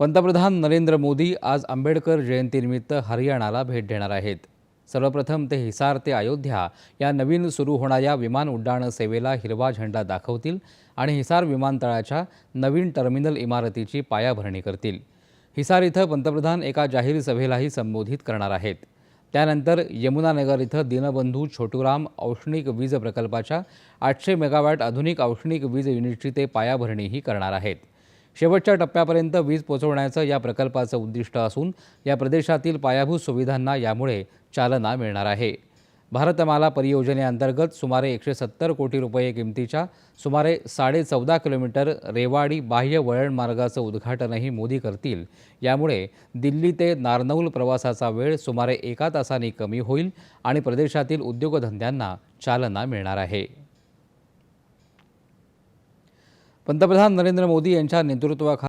पंतप्रधान नरेंद्र मोदी आज आंबेडकर जयंतीनिमित्त हरियाणाला भेट देणार आहेत. सर्वप्रथम ते हिसार ते अयोध्या या नवीन सुरू होणाऱ्या विमान उड्डाण सेवेला हिरवा झेंडा दाखवतील आणि हिसार विमानतळाच्या नवीन टर्मिनल इमारतीची पायाभरणी करतील. हिसार इथं पंतप्रधान एका जाहीर सभेलाही संबोधित करणार आहेत. त्यानंतर यमुनानगर इथं दीनबंधू छोटूराम औष्णिक वीज प्रकल्पाच्या आठशे मेगावॅट आधुनिक औष्णिक वीज युनिटची ते पायाभरणीही करणार आहेत. शेवटच्या टप्प्यापर्यंत वीज पोहोचवण्याचं या प्रकल्पाचं उद्दिष्ट असून या प्रदेशातील पायाभूत सुविधांना यामुळे चालना मिळणार आहे. भारतमाला परियोजनेअंतर्गत सुमारे एकशे सत्तर कोटी रुपये किमतीच्या सुमारे साडे चौदा किलोमीटर रेवाडी बाह्य वळण मार्गाचं उद्घाटनही मोदी करतील. यामुळे दिल्ली ते नारनौल प्रवासाचा वेळ सुमारे एका तासांनी कमी होईल आणि प्रदेशातील उद्योगधंद्यांना चालना मिळणार आहे. पंतप्रधान नरेंद्र मोदी यांच्या नेतृत्वाखाली